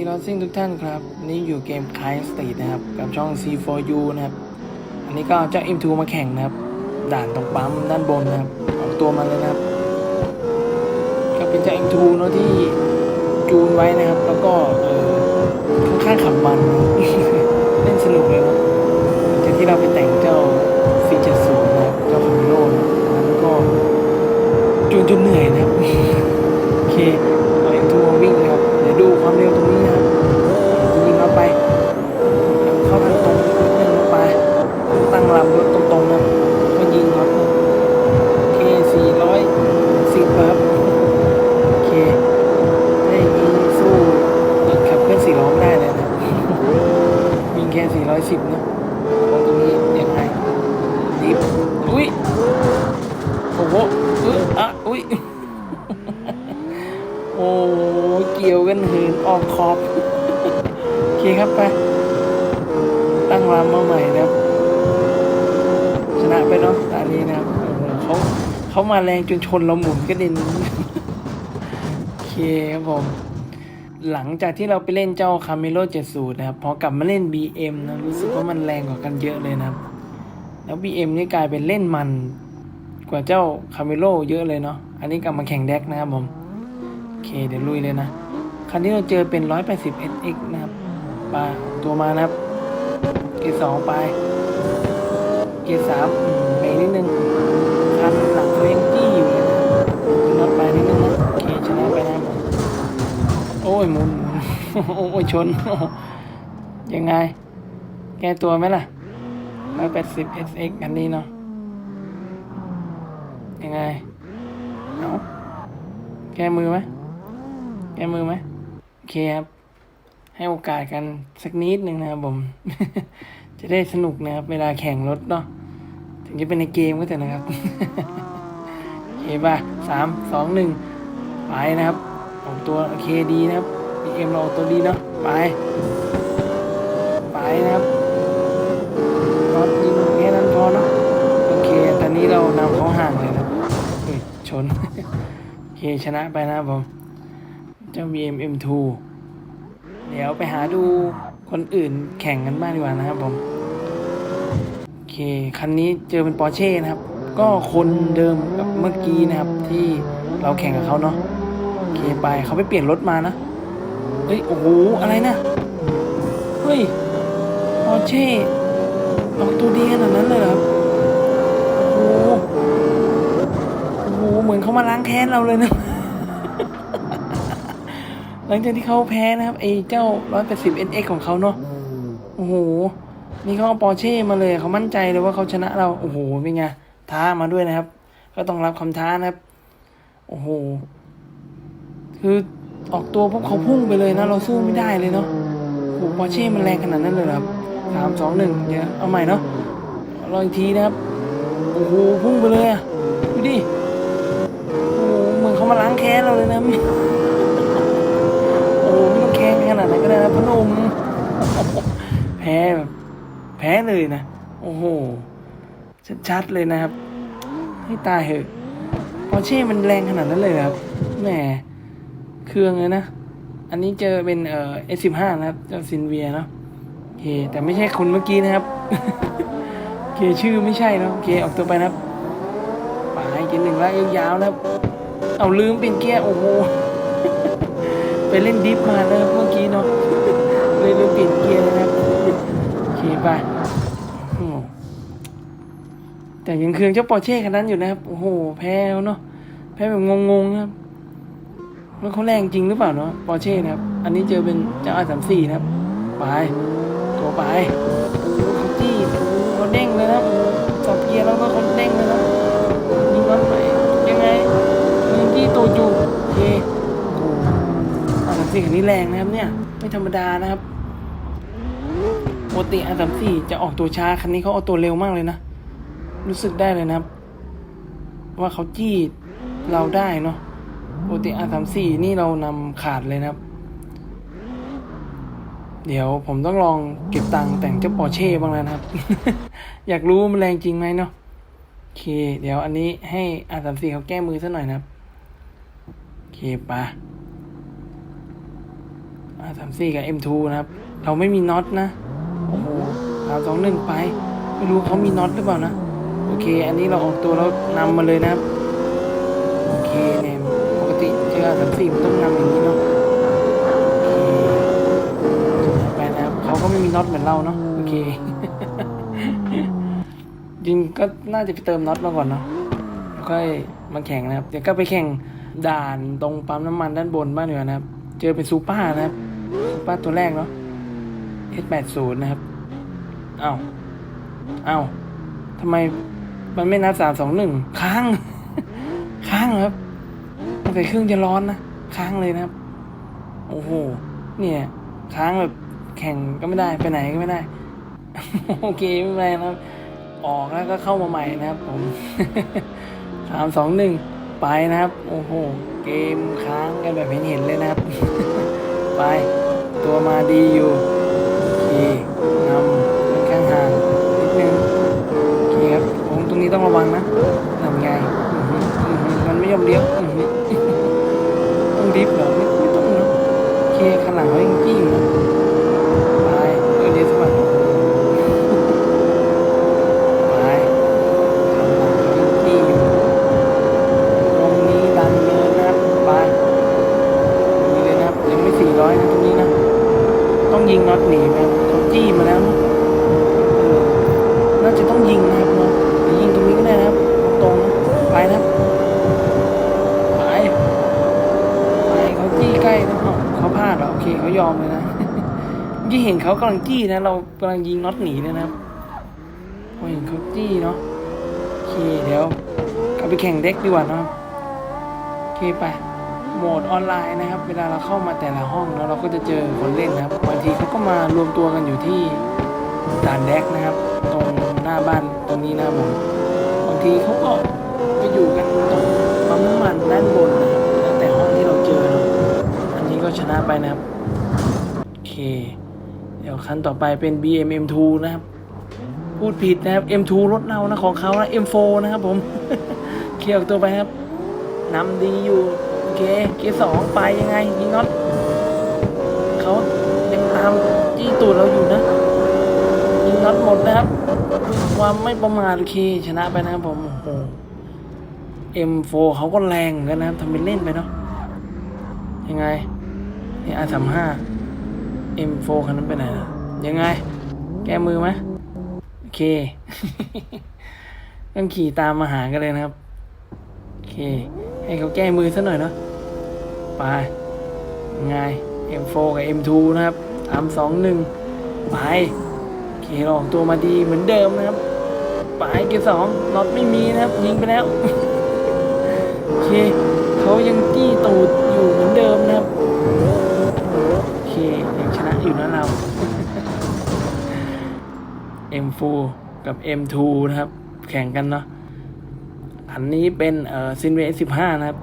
ดีเราซิ่งทุกท่านครับ นี่อยู่เกมคายสตรีทนะครับ กับช่อง C4U นะครับ อันนี้ก็เจ้า M2 มาแข่งนะครับ ด่านตรงปั๊มด้านบนนะครับออกตัวมาเลยนะครับ ก็เป็นเจ้า M2 เนอะที่จูนไว้นะครับ แล้วก็เออค่อนข้างขับมันเล่นสนุกเลยนะจากที่เราไปแต่งเจ้า C70 นะครับเจ้าคามิโลนะแล้วก็จูนจนเหนื่อยนะครับโอเค ตั้งลำรถตรงๆนะก็ยิงครับโอเคสี่ร้อยสิบครับโอเคได้ย่างสู้รถขับเคลื่อนสี่ล้อไม่ได้เลยนะวิ่งแค่สี่ร้อยสิบนะตรงตรงนี้ยังไงดิบอุ้ยโอ้โหอุ๊ยอะอุ้ยโอ้เกี่ยวกันหินออกขอบโอเคครับไปตั้งรำมมาใหม่นะครับ นะไปเนาะตอนนี้นะครับเขาเขามาแรงจนชนเราหมุนกระเด็นโอเคครับผม หลังจากที่เราไปเล่นเจ้าคาเมโล70 นะครับ พอกลับมาเล่น BM นะรู้สึกว่ามันแรงกว่ากันเยอะเลยนะครับ แล้ว BM นี่กลายเป็นเล่นมันกว่าเจ้าคาเมโลเยอะเลยเนาะ อันนี้กลับมาแข่งแดกนะครับผม โอเคเดี๋ยวลุยเลยนะ คันที่เราเจอเป็น 180 SX นะครับปลาตัวมานะครับเกีสองไป กียร์สามเบรกนิดนึงคันหลังตัวเองจี้อยู่เลยนะขึ้นรถไปนิดนึงนะโอเคชนะไปนะผมโอ้ยมุนโอ้ยชนยังไง แก้ตัวไหมล่ะ180 SX อันนี้เนาะยังไงเอาแก้มือไหมแก้มือไหมโอเคครับ ให้โอกาสกันสักนิดหนึ่งนะครับผม จะได้สนุกนะครับ เวลาแข่งรถเนาะ ถึงจะเป็นในเกมก็เถอะนะครับโอเคป่ะสามสองหนึ่งไปนะครับออกตัวโอเคดีนะครับพีเอ็มเราออกตัวดีเนาะไป ไปนะครับรถยิงแค่นั้นพอเนาะโอเค ตอนนี้เรานำเขาห่างเลยนะเฮ้ยชน โอเคชนะไปนะครับผม เจ้า VMM2 เดี๋ยวไปหาดูคนอื่นแข่งกันบ้างดีกว่านะครับผม เค คันนี้เจอเป็นปอร์เช่นะครับ ก็คนเดิมกับเมื่อกี้นะครับ ที่เราแข่งกับเขาเนาะโอเคไปเขาไปเปลี่ยนรถมานะ เฮ้ย โอ้โห อะไรนะ เฮ้ย ปอร์เช่ออกตัวดีขนาดนั้นเลยครับ โอ้โห โอ้โห เหมือนเขามาล้างแค้นเราเลยนะ หลังจากที่เขาแพ้นะครับไอ้เจ้า 180 NX ของเขาเนาะ โอ้โห นี่เขาเอาปอร์เช่มาเลยเขามั่นใจเลยว่าเขาชนะเรา โอ้โหเป็นไงท้ามาด้วยนะครับ ก็ต้องรับคำท้านะครับ โอ้โห คือออกตัวพวกเขาพุ่งไปเลยนะ เราสู้ไม่ได้เลยเนาะโอ้โหปอร์เช่มันแรงขนาดนั้นเลยครับสามสองหนึ่งเดี๋ยวเอาใหม่เนาะรออีกทีนะครับ โอ้โหพุ่งไปเลยอะดูดิโอ้โหเหมือนเขามาล้างแค้นเราเลยนะโอ้โหไม่ต้องแค้นขนาดนั้นก็ได้นะพนมแพ้แบบ แพ้เลยนะ โอ้โห ชัดๆเลยนะครับ ให้ตายเหอะปอเช่มันแรงขนาดนั้นเลยครับ แหม เครื่องเลยนะ อันนี้เจอเป็นเอ่อ S15 นะครับ เจ้าซินเวียเนาะโอเค แต่ไม่ใช่คนเมื่อกี้นะครับโอเคชื่อไม่ใช่เนอะโอเค ออกตัวไปนะครับไปกินหนึ่งแล้วยาวๆนะครับ เอาลืมเป็นเกียร์โอ้โห ไปเล่นดิฟมาแล้วเมื่อกี้เนาะเลยลืมเปลี่ยนเกียร์นะครับโอเคไป แต่ยังเครื่องเจ้าปอร์เช่คันนั้นอยู่นะครับ โอ้โห แพ้เนาะ แพ้แบบงงๆครับแล้วเขาแรงจริงหรือเปล่าเนาะ ปอร์เช่นะครับ อันนี้เจอเป็นเจ้าอาสามสี่นะครับ ไป ตัวไปโอ้โหเขาจี้เขาเด้งเลยนะครับสับเกียร์แล้วก็เขาเด้งเลยนะยิงรถไปยังไงยิงที่โตจูโอเคโอ้โหอาสามสี่คันนี้แรงนะครับเนี่ย ไม่ธรรมดานะครับปกติอาสามสี่จะออกตัวช้าคันนี้เขาเอาตัวเร็วมากเลยนะ รู้สึกได้เลยนะครับ ว่าเขาจี้เราได้เนาะปกติอาสามสี่นี่เรานำขาดเลยนะครับ เดี๋ยวผมต้องลองเก็บตังค์แต่งเจ้าปอร์เช่บ้างแล้วนะครับ อยากรู้ว่ามันแรงจริงไหมเนาะโอเค เดี๋ยวอันนี้ให้อาสามสี่เขาแก้มือซะหน่อยนะครับโอเคปะอาสามสี่กับ M2 นะครับ เราไม่มีน็อตนะโอ้โหสามสองหนึ่งไป ไม่รู้เขามีน็อตหรือเปล่านะ เค อันนี้เราออกตัวแล้วนำมาเลยนะครับ โอเคเนี่ยปกติเจอสามสี่มันต้องนำอย่างนี้เนาะโอเคไปนะครับเขาก็ไม่มีน็อตเหมือนเราเนาะโอเคจริงก็น่าจะไปเติมน็อตมาก่อนเนาะค่อยมาแข่งนะครับ เดี๋ยวก็ไปแข่งด่านตรงปั๊มน้ำมันด้านบนบ้างเหนือนะครับ เจอเป็นซูเปอร์นะครับซูเปอร์ตัวแรกเนาะ S80 นะครับ เอ้า เอ้าทำไม มันไม่นับสามสองหนึ่งค้างค้างครับตั้งแต่เครื่องจะร้อนนะค้างเลยนะครับ โอ้โหเนี่ย ค้างแบบแข่งก็ไม่ได้ไปไหนก็ไม่ได้ โอเคไม่เป็นไรนะครับ ออกแล้วก็เข้ามาใหม่นะครับ ผมสามสองหนึ่งไปนะครับ โอ้โห เกมค้างกันแบบเห็นเห็นเลยนะครับ ไป ตัวมาดีอยู่โอเคนำค่อนข้างห่างนิดนึงโอเคครับผมตรงนี้ต้องระวังนะทำไงอื้อหืออื้อหือมันไม่ยอมเลี้ยวอื้อหือต้องดิฟเหรอไม่ไม่ต้องเนอะโอเคข้างหลังเขายังจี้อยู่นะไปเออเดี๋ยวสวัสดีไปข้างหลังเขายังจี้อยู่ตรงนี้ดันเยอะนะครับไปนี่เลยนะครับยังไม่สี่ร้อยนะตรงนี้นะ ต้องยิง น็อตหนีไหมเขาจี้มาแล้วนะน่าจะต้องยิงนะครับเนาะยิงตรงนี้ก็ได้นะครับ ตรงไปนะไปไปเขาจี้ใกล้นะเอ้าเขาพลาดเหรอโอเคเขายอมเลยนะเมื่อกี้เห็นเขากำลังจี้นะ เรากำลังยิงน็อตหนีเลยนะครับพอเห็นเขาจี้เนาะโอเคเดี๋ยวกลับไปแข่งเด็กดีกว่าเนาะโอเคไป โหมดออนไลน์นะครับ เวลาเราเข้ามาแต่ละห้องแล้วเราก็จะเจอคนเล่นนะครับบางทีเขาก็มารวมตัวกันอยู่ที่ด่านแดกนะครับ ตรงหน้าบ้านตรงนี้นะครับผมบางทีเขาก็ไปอยู่กันตรงปั๊มน้ำมันด้านบนนะครับแล้วแต่ห้องที่เราเจอเนาะอันนี้ก็ชนะไปนะครับโอเค เดี๋ยวคันต่อไปเป็น BMM2 นะครับ พูดผิดนะครับ M2 รถเรานะของเขานะ M4 นะครับผม เคลียร์ตัวไปครับนำดีอยู่ เคเกียร์สองไปยังไงยิงน็อตเขายังตามจี้ตูดเราอยู่นะยิงน็อตหมดนะครับ ความไม่ประมาทโอเคชนะไปนะครับผมโอ้โห M4 เขาก็แรงกันนะครับทำเป็นเล่นไปเนาะยังไงนี่ R35 M4 คันนั้นไปไหนนะยังไง แก้มือไหมโอเคต้องขี่ตามมาหากันเลยนะครับ โอเค ให้เขาแก้มือซะหน่อยเนาะ ไปไง M4 กับ M2 นะครับสามสองหนึ่งไปโอเคเราออกตัวมาดีเหมือนเดิมนะครับ ไปเกียร์สองน็อตไม่มีนะครับ ยิงไปแล้วโอเคเขายังจี้ตูดอยู่เหมือนเดิมนะครับโอเคยังชนะอยู่นะเรา M4 กับ M2 นะครับ แข่งกันเนาะอันนี้เป็นเอ่อซินเวสิบห้านะครับ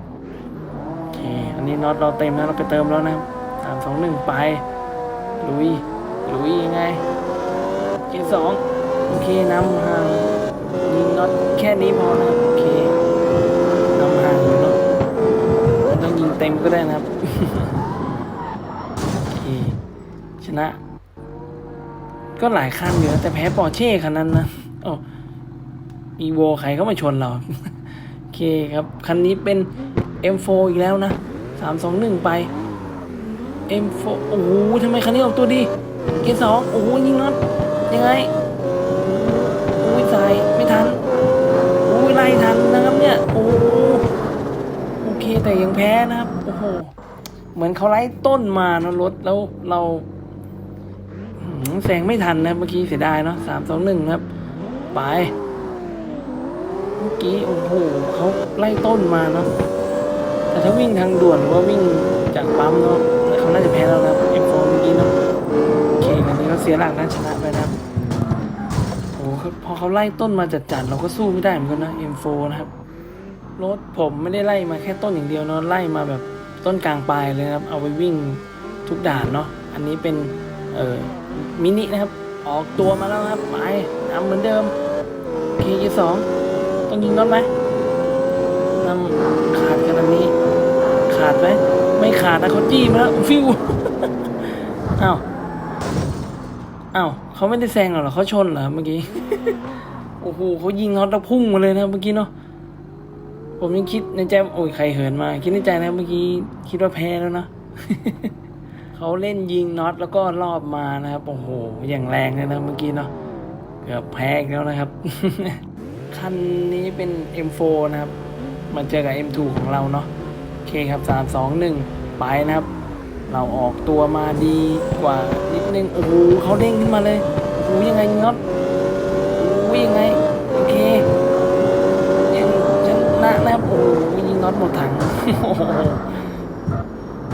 อเคอันนี้น็อตเราเต็มแล้วเราไปเติมแล้วนะครับสามสองหนึ่งไป ลุย ลุยยังไงเกียร์สองโอเคนำห่างยิงน็อตแค่นี้พอนะครับโอเคนำห่างเนาะไม่ต้องยิงเต็มก็ได้นะครับโอเคชนะ ก็หลายคันอยู่นะแต่แพ้ปอร์เช่คันนั้นนะโอ้อีโวใครเข้ามาชนเรา โอเคครับ คันนี้เป็น M4 อีกแล้วนะ 321 ไป M4 โอ้โหทำไมคันนี้ออกตัวดี เกียร์สองโอ้โหยิงน็อตยังไงโอ้ยใส่ไม่ทันโอ้ยไล่ทันนะครับเนี่ย โอ้โหโอเคแต่ยังแพ้นะครับ โอ้โห เหมือนเขาไล่ต้นมานะรถแล้วเราแซงไม่ทันนะเมื่อกี้เสียดายเนาะสามสองหนึ่งครับ ไป เมื่อกี้ โอ้โหเขาไล่ต้นมาเนาะ แต่ถ้าวิ่งทางด่วนว่าวิ่งจากปั๊มเนาะเขาน่าจะแพ้แล้วนะเอ็มโฟเมื่อกี้เนาะโอเคอันนี้เขาเสียหลักนะชนะไปนะโอ้โหพอเขาไล่ต้นมาจัดๆเราก็สู้ไม่ได้เหมือนกันนะ M4 นะครับรถผมไม่ได้ไล่มาแค่ต้นอย่างเดียวเนาะไล่มาแบบต้นกลางปลายเลยครับ เอาไปวิ่งทุกด่านเนาะอันนี้เป็นเอ่อมินินะครับ ออกตัวมาแล้วครับไปนำเหมือนเดิมโอเคยีสองต้องยิงน็อตไหมนำ ขาดนะเขาจี้มาแล้วฟิวอ้าวอ้าวเขาไม่ได้แซงหรอเขาชนเหรอเมื่อกี้โอ้โหเขายิงน็อตแล้วพุ่งมาเลยนะเมื่อกี้เนาะผมยังคิดในใจโอ้ยใครเหินมา คิดในใจนะเมื่อกี้คิดว่าแพ้แล้วนะเขาเล่นยิงน็อตแล้วก็รอบมานะครับโอ้โหอย่างแรงเลยนะเมื่อกี้เนาะเกือบแพ้แล้วนะครับคันนี้เป็น M4 นะครับ มาเจอกับ M2 ของเราเนาะโอเคครับสามสองหนึ่ง ไปนะครับ เราออกตัวมาดีกว่านิดนึงโอ้โหเขาเด้งขึ้นมาเลยโอ้โหยังไงน็อตโอ้โหยังไงโอเคยังชนะนะครับโอ้โหยิงน็อตหมดถังโอ้โห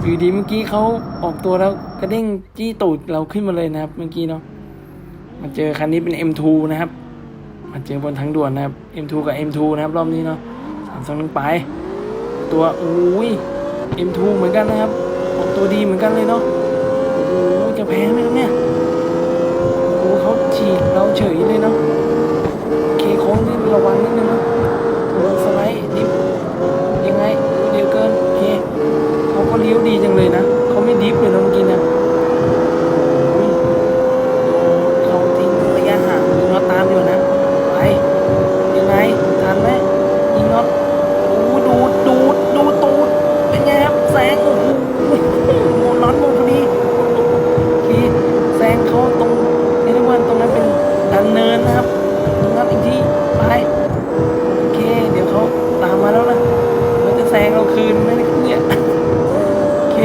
อยู่ดีเมื่อกี้เขาออกตัวแล้วกระเด้งจี้ตูดเราขึ้นมาเลยนะครับ เมื่อกี้เนาะมาเจอคันนี้เป็น M2 นะครับมาเจอบนทางด่วนนะครับ M2 กับ M2 นะครับรอบนี้เนาะสามสองหนึ่งไป ตัวอุ้ย M2 เหมือนกันนะครับออกตัวดีเหมือนกันเลยเนาะโอ้โหจะแพ้ไหมครับเนี่ยโอ้โหเขาฉีกเราเฉยเลยเนาะเคโค้งนี่ระวังนิดนึงนะโอ้โหสไลด์ดิฟยังไงเดียวเกิน โอเคเขาก็เลี้ยวดีจังเลยนะ เขาไม่ดิฟเลยนะเมื่อกี้เนี่ยโอ้ยเขาทิ้งระยะห่างยิงน็อตตามอยู่นะ ไป ยังไงทันไหมยิงน็อตโอ้โหดูดดูดดูดตูด เป็นไงครับแซงโอ้โหโหน็อตหมดพอดีที แซงเขาตรงเรียกว่าตรงนั้นเป็นดันเนินนะครับตรงนั้นอีกที่ไปโอเค เดี๋ยวเขาตามมาแล้วนะเขาจะแซงเราคืนไหมเนี่ยโอเค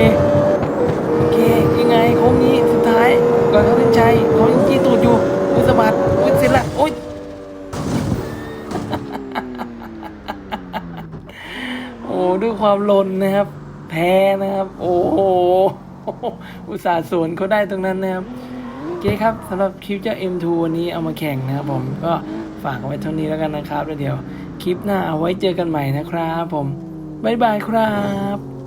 โอเคยังไงโค้งนี้สุดท้ายก่อนเขาเส้นชัยเขายังจี้ตูดอยู่อุยสะบัดอุ้ยเสร็จละโอ้ยโอ้ด้วยความลนนะครับ แพ้นะครับ โอ้โหอุตส่าห์สวนเขาได้ตรงนั้นนะครับ เคครับสำหรับคลิปเจ้า M2 วันนี้เอามาแข่งนะครับผมก็ฝากเอาไว้เท่านี้แล้วกันนะครับแล้วเดี๋ยวคลิปหน้าเอาไว้เจอกันใหม่นะครับผม บ๊ายบายครับ